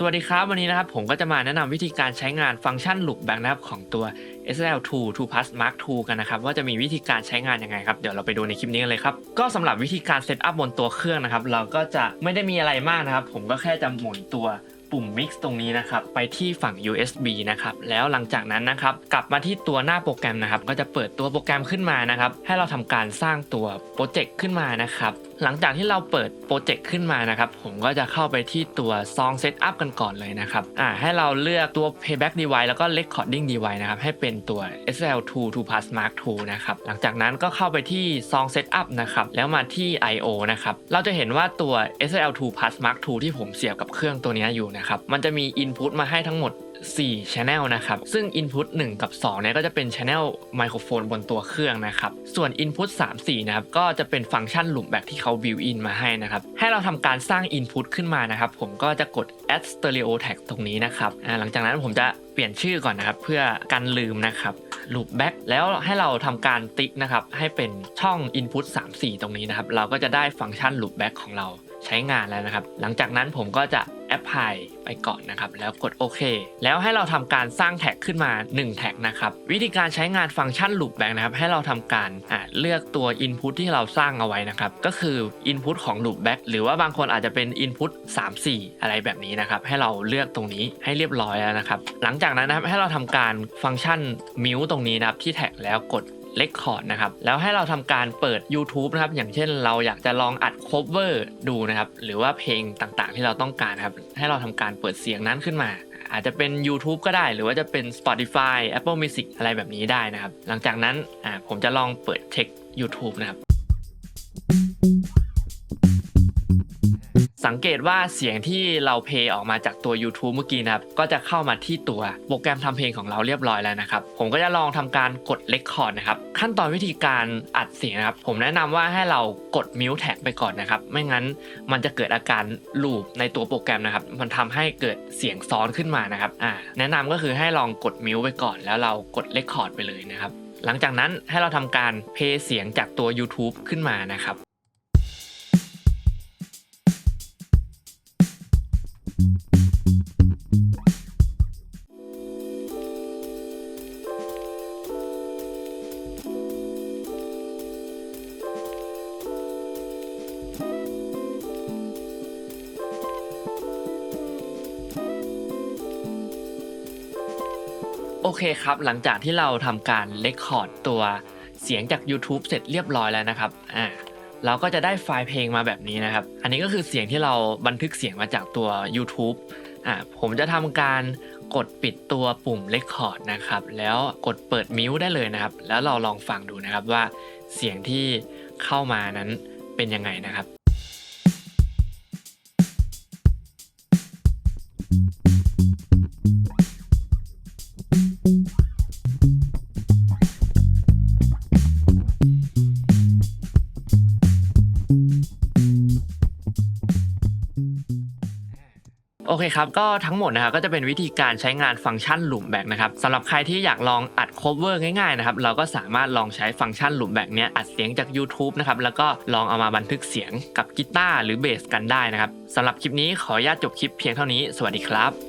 สวัสดีครับ วันนี้นะครับผมก็จะมาแนะนำวิธีการใช้งานฟังก์ชัน loopback นะครับของตัว SL2 2 Plus Mark II กันนะครับว่าจะมีวิธีการใช้งานยังไงครับเดี๋ยวเราไปดูในคลิปนี้กันเลยครับก็สำหรับวิธีการเซตอัพบนตัวเครื่องนะครับเราก็จะไม่ได้มีอะไรมากนะครับ ผมก็แค่จะหมุนตัวปุ่ม Mix ตรงนี้นะครับไปที่ฝั่ง USB นะครับแล้วหลังจากนั้นนะครับกลับมาที่ตัวหน้าโปรแกรมนะครับก็จะเปิดตัวโปรแกรมขึ้นมานะครับให้เราทำการสร้างตัวโปรเจกต์ขึ้นมานะครับ หลังจากที่เราเปิดโปรเจกต์ขึ้นมานะครับผมก็จะเข้าไปที่ตัวซองเซตอัพกันก่อนเลยนะครับอ่าให้เราเลือกตัว playback device แล้วก็ recording device นะครับให้เป็นตัว SL2 2 Plus Mark II นะครับหลังจากนั้นก็เข้าไปที่ซองเซตอัพนะครับแล้วมาที่ I/O นะครับเราจะเห็นว่าตัว SL2 Plus Mark II ที่ผมเสียบกับเครื่องตัวนี้อยู่นะครับมันจะมี input มาให้ทั้งหมด 4 Channel นะครับ ซึ่ง Input 1 กับ2เนี่ยก็จะเป็น Channel ไมโครโฟนบนตัวเครื่องนะครับ ส่วน Input 3 4 นะครับ ก็จะเป็นฟังก์ชัน loopback ที่เขา built in มาให้นะครับ ให้เราทำการสร้าง Input ขึ้นมานะครับ ผมก็จะกด add stereo tag ตรงนี้นะครับ หลังจากนั้นผมจะเปลี่ยนชื่อก่อนนะครับ เพื่อกันลืมนะครับ loopback แล้วให้เราทำการติ๊กนะครับ ให้เป็นช่อง input 3 4 ตรงนี้นะครับ เราก็จะได้ฟังก์ชัน loopback ของเราใช้งานแล้วนะครับ หลังจากนั้นผมก็จะ แอปพลายไปก่อนนะครับ แล้วกดโอเค แล้วให้เราทำการสร้างแท็กขึ้นมา 1 แท็กนะครับ วิธีการใช้งานฟังก์ชัน loopback นะครับ ให้เราทำการอ่าเลือกตัว input ที่เราสร้างเอาไว้นะครับ ก็คือ input ของ loopback หรือว่าบางคนอาจจะเป็น input 3 4 อะไรแบบนี้นะครับ ให้เราเลือกตรงนี้ให้เรียบร้อยแล้วนะครับ หลังจากนั้นนะครับให้เราทำการฟังก์ชัน mute ตรงนี้นะครับที่แท็กแล้วกด เลคคอร์ดนะครับแล้วให้เราทำการเปิด YouTube นะครับอย่างเช่นเราอยากจะลองอัดโคเวอร์ดูนะครับหรือว่าเพลงต่างๆ ที่เราต้องการครับให้เราทำการเปิดเสียงนั้นขึ้นมาอาจจะเป็น YouTube ก็ได้ หรือว่าจะเป็น Spotify Apple Music อะไรแบบนี้ได้นะครับ หลังจากนั้นอ่าผมจะลองเปิดเช็ค YouTube นะครับ สังเกตว่าเสียงที่เราเพย์ออกมาจากตัว YouTube เมื่อกี้นะครับ ก็จะเข้ามาที่ตัวโปรแกรมทำเพลงของเราเรียบร้อยแล้วนะครับ ผมก็จะลองทำการกด Record นะครับ ขั้นตอนวิธีการอัดเสียงนะครับ ผมแนะนำว่าให้เรากด Mute Tag ไปก่อนนะครับ ไม่งั้นมันจะเกิดอาการลูปในตัวโปรแกรมนะครับ มันทำให้เกิดเสียงซ้อนขึ้นมานะครับอ่าแนะนำก็คือให้ลองกด Mute ไปก่อน แล้วเรากด Record ไปเลยนะครับหลังจากนั้นให้เราทำการเพย์เสียงจากตัว YouTube ขึ้นมานะครับ โอเคครับ หลังจากที่เราทำการเลคคอร์ดตัวเสียงจาก YouTube เสร็จเรียบร้อยแล้วนะครับ อ่า เราก็จะได้ไฟล์เพลงมาแบบนี้นะครับ อันนี้ก็คือเสียงที่เราบันทึกเสียงมาจากตัว YouTube อ่า ผมจะทำการกดปิดตัวปุ่มเลคคอร์ดนะครับ แล้วกดเปิดมิวได้เลยนะครับ แล้วเราลองฟังดูนะครับว่าเสียงที่เข้ามานั้นเป็นยังไงนะครับ โอเคครับ ก็ทั้งหมดนะครับก็จะเป็นวิธีการใช้งานฟังก์ชัน loopback นะครับสำหรับใครที่อยากลองอัด cover ง่ายๆนะครับเราก็สามารถลองใช้ฟังก์ชัน loopback เนี้ยอัดเสียงจาก YouTube นะครับแล้วก็ลองเอามาบันทึกเสียงกับกีตาร์หรือเบสกันได้นะครับสำหรับคลิปนี้ขออนุญาตจบคลิปเพียงเท่านี้ สวัสดีครับ